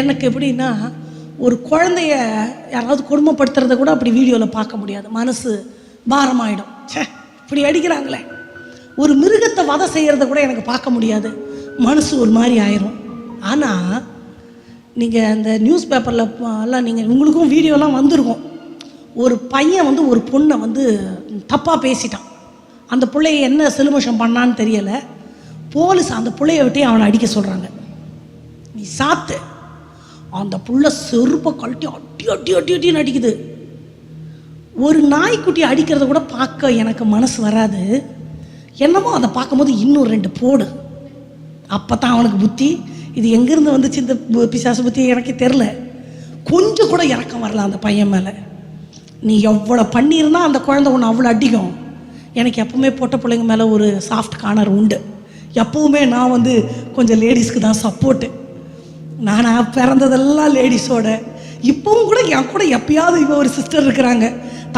எனக்கு எப்படின்னா ஒரு குழந்தைய யாராவது கொடுமைப்படுத்துறத கூட அப்படி வீடியோவில் பார்க்க முடியாது. மனசு பாரமாயிடும். ச்சே இப்படி அடிக்கிறாங்களே. ஒரு மிருகத்தை வதை செய்கிறத கூட எனக்கு பார்க்க முடியாது. மனசு ஒரு மாதிரி ஆயிரும். ஆனால் நீங்கள் அந்த நியூஸ் பேப்பரில் எல்லாம் நீங்கள் உங்களுக்கும் வீடியோலாம் வந்திருக்கும். ஒரு பையன் வந்து ஒரு பொண்ணை வந்து தப்பாக பேசிட்டான். அந்த பிள்ளைய என்ன செலுமோஷம் பண்ணான்னு தெரியலை. போலீஸ் அந்த பிள்ளைய விட்டே அவனை அடிக்க சொல்கிறாங்க நீ சாத்து. அந்த புள்ள செருப்பை கழட்டி அட்டி அட்டி அட்டி அட்டின்னு அடிக்குது. ஒரு நாய்க்குட்டி அடிக்கிறத கூட பார்க்க எனக்கு மனசு வராது. என்னமோ அதை பார்க்கும்போது இன்னும் ரெண்டு போடு. அப்போ தான் அவனுக்கு புத்தி. இது எங்கேருந்து வந்துச்சு இந்த பு- பிசாசு புத்தி எனக்கே தெரில கொஞ்சம் கூட இறக்கம் வரல அந்த பையன் மேலே. நீ எவ்வளோ பண்ணியிருந்தா அந்த குழந்தை ஒன்று அவ்வளோ அடிக்கும். எனக்கு எப்பவுமே பொட்ட பிள்ளைங்க மேலே ஒரு சாஃப்ட் கார்னர் உண்டு. எப்பவுமே நான் வந்து கொஞ்சம் லேடிஸ்க்கு தான் சப்போர்ட்டு நான் பிறந்ததெல்லாம் லேடிஸோட. இப்போவும் கூட என் கூட எப்பயாவது இவ ஒரு சிஸ்டர் இருக்கிறாங்க.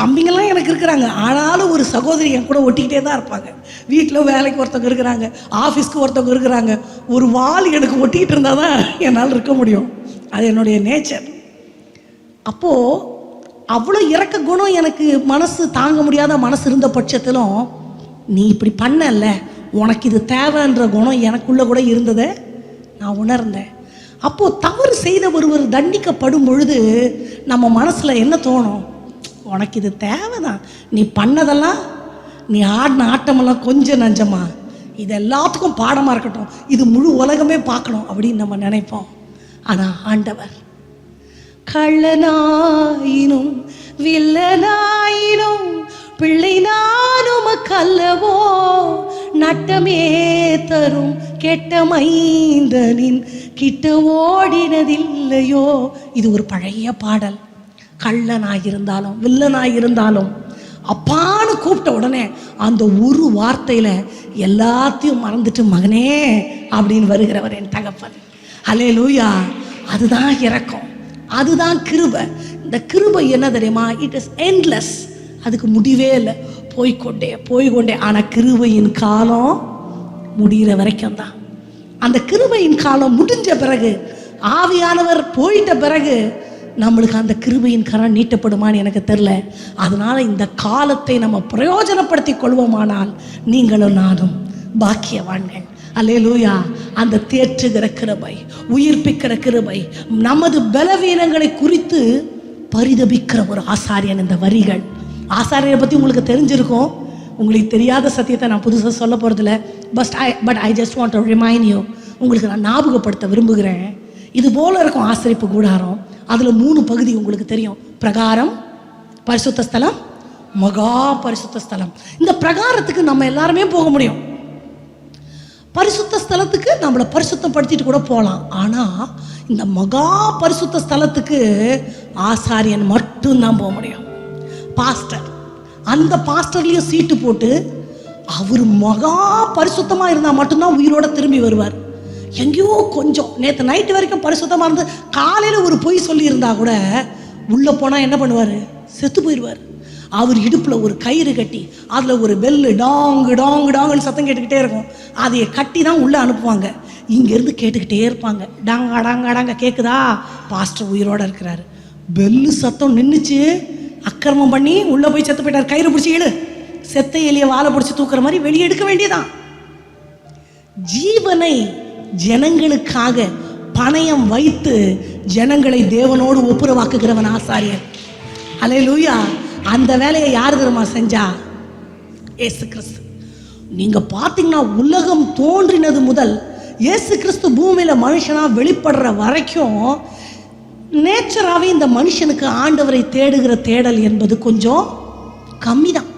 தம்பிங்கெல்லாம் எனக்கு இருக்கிறாங்க. ஆனாலும் ஒரு சகோதரி என் கூட ஒட்டிக்கிட்டே தான் இருப்பாங்க. வீட்டில் வேலைக்கு ஒருத்தவங்க இருக்கிறாங்க. ஆஃபீஸ்க்கு ஒருத்தவங்க இருக்கிறாங்க. ஒரு வாள் எனக்கு ஒட்டிக்கிட்டு இருந்தால் தான் என்னால் இருக்க முடியும். அது என்னுடைய நேச்சர் அப்போது அவ்வளோ இறக்க குணம் எனக்கு மனசு தாங்க முடியாத மனசு இருந்த பட்சத்திலும் நீ இப்படி பண்ணல. உனக்கு இது தேவைன்ற குணம் எனக்குள்ளே கூட இருந்ததை நான் உணர்ந்தேன். அப்போது தவறு செய்த ஒருவர் தண்டிக்கப்படும் பொழுது நம்ம மனசில் என்ன தோணும்? உனக்கு இது தேவைதான். நீ பண்ணதெல்லாம் நீ ஆடின ஆட்டமெல்லாம் கொஞ்சம் நஞ்சமா? இது எல்லாத்துக்கும் பாடமாக இருக்கட்டும். இது முழு உலகமே பார்க்கணும் அப்படின்னு நம்ம நினைப்போம். ஆனால் ஆண்டவர் கள்ளனாயினும் வில்லனாயினும் பிள்ளை நானும் கல்லவோ நட்டமே தரும் கெட்ட மைந்தனின் கிட்ட ஓடினதில்லையோ? இது ஒரு பழைய பாடல். கள்ளனாயிருந்தாலும் வில்லனாயிருந்தாலும். அப்பான்னு கூப்பிட்ட உடனே அந்த ஒரு வார்த்தையில எல்லாத்தையும் மறந்துட்டு மகனே அப்படின்னு வருகிறவர் என் தகப்பன். அலே லூயா அதுதான் இறக்கம் அதுதான் கிருபை. இந்த கிருபை என்ன தெரியுமா? இட் இஸ் எண்ட்லெஸ் அதுக்கு முடிவே இல்லை. போய்க்கொண்டே போய்கொண்டே ஆனால் கிருபையின் காலம் முடிகிற வரைக்கும் தான் அந்த கிருபையின் காலம் முடிஞ்ச பிறகு ஆவியானவர் போயிட்ட பிறகு நம்மளுக்கு அந்த கிருபையின் கரம் நீட்டப்படுமான்னு எனக்கு தெரில அதனால இந்த காலத்தை நம்ம பிரயோஜனப்படுத்தி கொள்வோமானால் நீங்களும் நானும் பாக்கியவான்கள். அல்லேலூயா. அந்த தேற்றுகிற கிருபை உயிர்ப்பிக்கிற கிருபை நமது பலவீனங்களை குறித்து பரிதபிக்கிற ஒரு ஆசாரியன் இந்த வரிகள். ஆசாரியரை பற்றி உங்களுக்கு தெரிஞ்சிருக்கும். உங்களுக்கு தெரியாத சத்தியத்தை நான் புதுசாக சொல்ல போகிறதில்ல first I but I just want to remind you உங்களுக்கு நான் ஞாபகப்படுத்த விரும்புகிறேன். இது போல இருக்கும் ஆசிரிப்பு கூடாரம். அதில் மூணு பகுதி உங்களுக்கு தெரியும். பிரகாரம் பரிசுத்த ஸ்தலம் மகா பரிசுத்த ஸ்தலம். இந்த பிரகாரத்துக்கு நம்ம எல்லாருமே போக முடியும். பரிசுத்த ஸ்தலத்துக்கு நம்மளை பரிசுத்தப்படுத்திட்டு கூட போகலாம். ஆனால் இந்த மகா பரிசுத்த ஸ்தலத்துக்கு ஆசாரியன் மட்டும்தான் போக முடியும். பாஸ்டர் அந்த பாஸ்டர்லேயும் சீட்டு போட்டு அவர் மகா பரிசுத்தமாக இருந்தால் மட்டும்தான் உயிரோட திரும்பி வருவார். எங்கேயோ கொஞ்சம் நேற்று நைட்டு வரைக்கும் பரிசுத்தமாக இருந்து காலையில் ஒரு பொய் சொல்லியிருந்தா கூட உள்ளே போனால் என்ன பண்ணுவார்? செத்து போயிடுவார். அவர் இடுப்பில் ஒரு கயிறு கட்டி அதில் ஒரு பெல்லு டாங்கு டாங்கு டாங்குன்னு சத்தம் கேட்டுக்கிட்டே இருக்கும். அதைய கட்டி தான் உள்ளே அனுப்புவாங்க. இங்கேருந்து கேட்டுக்கிட்டே இருப்பாங்க. டாங்கா டாங்கா டாங்க கேட்குதா பாஸ்டர் உயிரோட இருக்கிறாரு. பெல்லு சத்தம் நின்றுச்சு அக்கிரமம் பண்ணி உள்ளே போய் செத்து போயிட்டார். கயிறு பிடிச்சி இழு. செத்த எலியை வாழை பிடிச்சி தூக்குற மாதிரி வெளியே எடுக்க வேண்டியதான் ஜீவனை ஜனங்களுக்காக பணயம் வைத்து ஜனங்களை தேவனோடு ஒப்புரவாக்குகிறவன் ஆசாரியர் அல்லேலூயா அந்த வேலையை யார் தெரியுமா செஞ்சா? ஏசு கிறிஸ்து. நீங்க பார்த்தீங்கன்னா உலகம் தோன்றினது முதல் இயேசு கிறிஸ்து பூமியில மனுஷனா வெளிப்படுற வரைக்கும் நேச்சராகவே இந்த மனுஷனுக்கு ஆண்டவரை தேடுகிற தேடல் என்பது கொஞ்சம் கம்மி தான்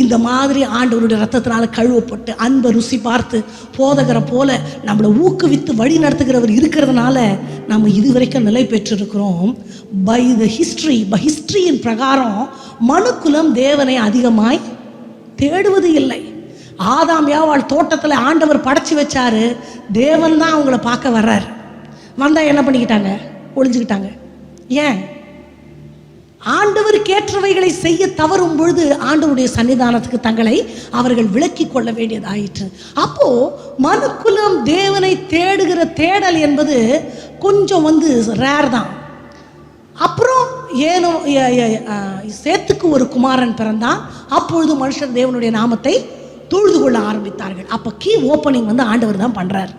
இந்த மாதிரி ஆண்டவருடைய ரத்தத்தினால கழுவப்பட்டு அன்பை ருசி பார்த்து போதகரை போல நம்மளை ஊக்குவித்து வழி நடத்துகிறவர் இருக்கிறதுனால நம்ம இதுவரைக்கும் நிலை பெற்றிருக்கிறோம். பை த ஹிஸ்ட்ரி பை ஹிஸ்ட்ரியின் பிரகாரம் மனுக்குலம் தேவனை அதிகமாய் தேடுவது இல்லை. ஆதாம் யாவாள் தோட்டத்தில் ஆண்டவர் படைச்சி வச்சாரு தேவன் தான் அவங்கள பார்க்க வர்றார். வந்தால் என்ன பண்ணிக்கிட்டாங்க? ஒளிஞ்சுக்கிட்டாங்க. ஏன்? ஆண்டவருக்கு ஏற்றவைகளை செய்ய தவறும் பொழுது ஆண்டவருடைய சன்னிதானத்துக்கு தங்களை அவர்கள் விளக்கி கொள்ள வேண்டியதாயிற்று. அப்போ மனுக்குலம் தேவனை தேடுகிற தேடல் என்பது கொஞ்சம் வந்து ரேர் தான். அப்புறம் ஏனோ சேத்துக்கு ஒரு குமாரன் பிறந்தான். அப்பொழுது மனுஷர் தேவனுடைய நாமத்தை தொழுது கொள்ள ஆரம்பித்தார்கள். அப்போ கீ ஓப்பனிங் வந்து ஆண்டவர் தான் பண்ணுறார்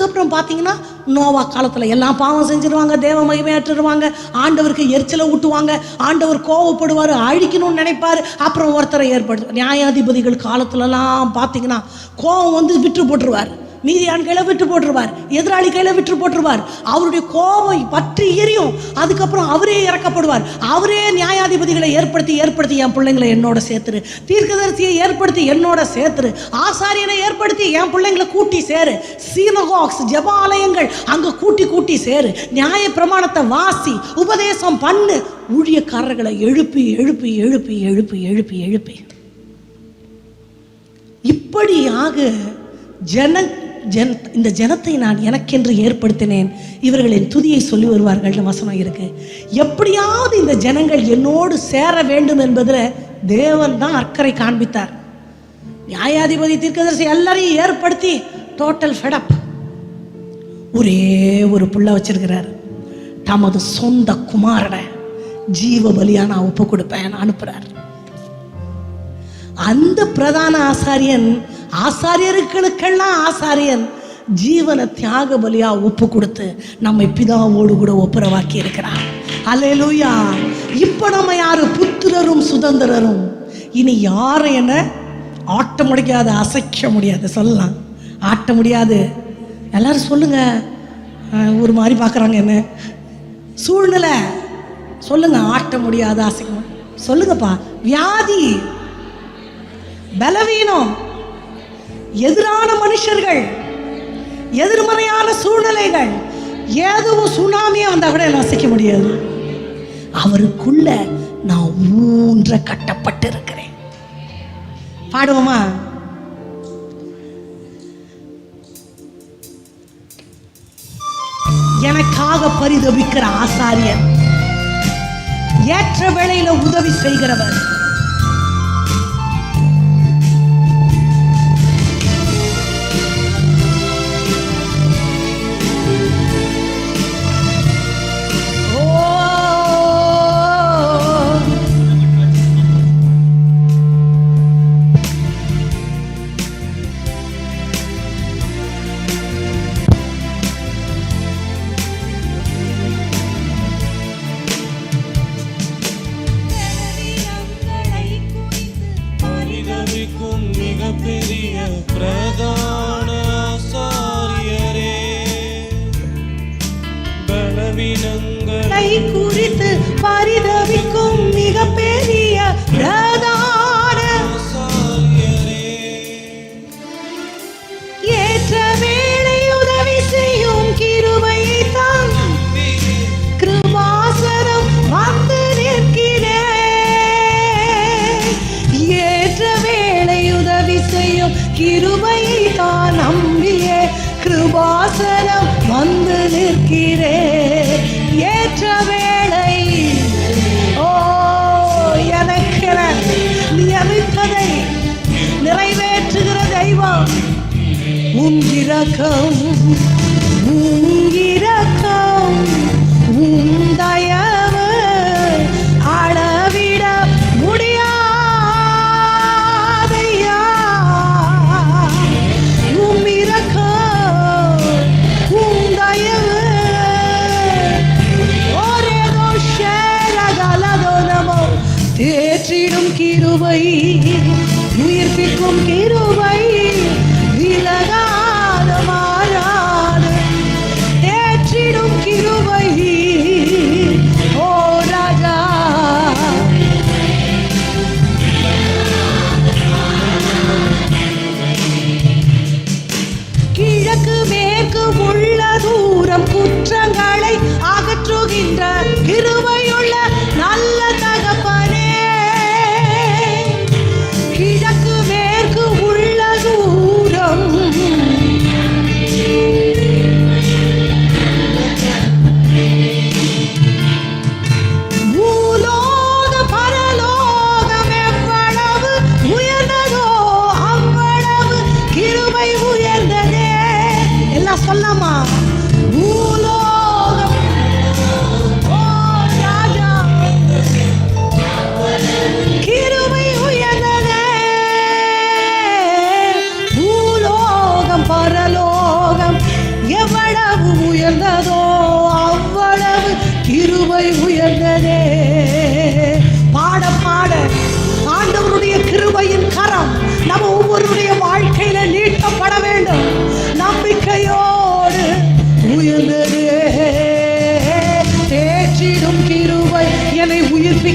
அதுக்கப்புறம் பார்த்தீங்கன்னா நோவா காலத்தில் எல்லாம் பாவம் செஞ்சிருவாங்க தேவ மகிமையாற்றுருவாங்க ஆண்டவருக்கு எரிச்சலை ஊட்டுவாங்க ஆண்டவர் கோவப்படுவார் அழிக்கணும்னு நினைப்பார் அப்புறம் ஒருத்தரை ஏற்படுத்து நியாயாதிபதிகள் காலத்துலலாம் பார்த்தீங்கன்னா கோவம் வந்து விட்டு போட்டுருவார். மீதியான் கையில் விட்டு போட்டுருவார். எதிராளி கையில் விட்டு போட்டுருவார். அவருடைய கோபம் பற்றி எரியும். அதுக்கப்புறம் அவரே இறக்கப்படுவார். அவரே நியாயாதிபதிகளை ஏற்படுத்தி ஏற்படுத்தி என் பிள்ளைங்களை என்னோட சேர்த்துரு. தீர்க்கதரிசியை ஏற்படுத்தி என்னோட சேர்த்துரு. ஆசாரியனை ஏற்படுத்தி என் பிள்ளைங்களை கூட்டி சேரு. சீனகாக்ஸ் ஜபாலயங்கள் அங்கே கூட்டி கூட்டி சேரு. நியாய பிரமாணத்தை வாசி உபதேசம் பண்ணு. ஊழியக்காரர்களை எழுப்பி எழுப்பி எழுப்பி எழுப்பி எழுப்பி எழுப்பி. இப்படியாக ஜன ஜன இந்த ஜனத்தை நான் எனக்கென்று ஏற்படுத்தினேன். இவர்களின் துதியை சொல்லி வருவார்கள்னு வசனம் இருக்கு. எப்படியாவது இந்த ஜனங்கள் என்னோடு சேர வேண்டும் என்பதில் தேவன் தான் அக்கறை காண்பித்தார். நியாயாதிபதி தீர்க்கதரிசி எல்லாரையும் ஏற்படுத்தி டோட்டல் ஃபெடப் ஒரே ஒரு புள்ள வச்சிருக்கிறார். தமது சொந்த குமாரனை ஜீவ பலியா நான் ஒப்பு கொடுப்பேன் அனுப்புறார். அந்த பிரதான ஆசாரியன் ஆசாரியர்களுக்கெல்லாம் ஆசாரியன் ஜீவனை தியாக பலியா ஒப்பு கொடுத்து நம்மை பிதாவோடு கூட ஒப்புரவாக்கி இருக்கிறார் அலையலூயா இப்போ நம்ம யாரு? புத்திரரும் சுதந்திரரும். இனி யாரும் என்ன? ஆட்ட முடியாது அசைக்க முடியாது. சொல்லலாம். ஆட்ட முடியாது. எல்லாரும் சொல்லுங்க. ஒரு மாதிரி பார்க்குறாங்க என்ன? சூழ்நிலை. சொல்லுங்க. ஆட்ட முடியாது அசைக்க சொல்லுங்கப்பா. வியாதி. பலவீனம். எதிரான மனுஷர்கள் எதிர்மறையான சூழ்நிலைகள் ஏதுவும் சுனாமியை வந்தா கூட என்ன அசைக்க முடியாது. அவருக்குள்ள நான் ஊன்ற கட்டப்பட்டு இருக்கிறேன் பாடுவோமா? எனக்காக பரிதவிக்கிற ஆசாரியர் ஏற்ற வேளையில உதவி செய்கிறவர் பலவீனங்கள் குறித்து பரிதவிக்கும் மிகப்பெரிய பிரதான ஆசாரியரே ஏற்ற வேளை உதவி செய்யும் கிருபையை தான் கிருபாசனம் வந்து நிற்கிறேன் ஏற்ற வேளை உதவி செய்யும் கிருபையை தான் நம்பியே கிருபாசனம் வந்து நிற்கிறேன். রাখো মুঙ্গি রাখো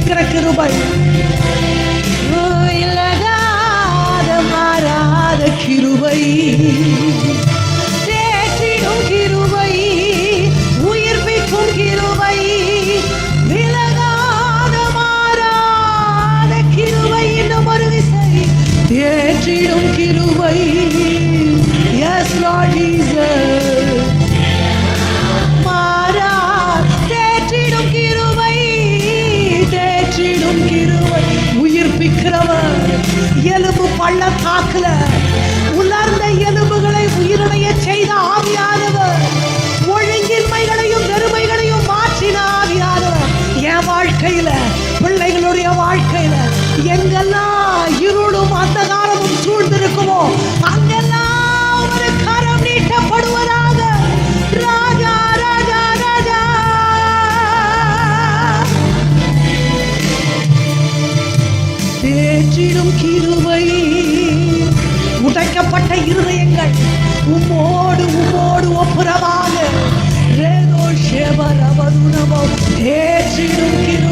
இருக்கிற கிருபை இலகாத மாறாத கிருபை. தேற்றிடும் கிருபை உயிர்ப்பிக்கும் கிருபை விலகாத மாறாத கிருபை என்னும் ஒரு விசை. தேற்றிடும் கிருபை. எஸ் இருதயங்கள் உம்மோடு உம்மோடு ஒப்புரவாக. ஏதோ ஷேபர் அவருணமோ ஏற்றிருக்கிற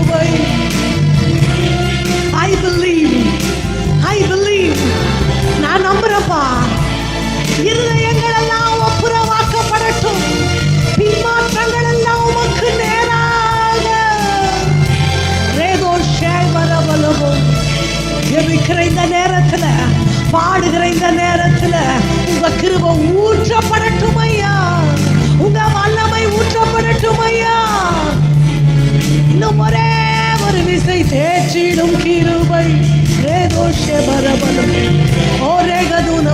shebara bala ore gaduna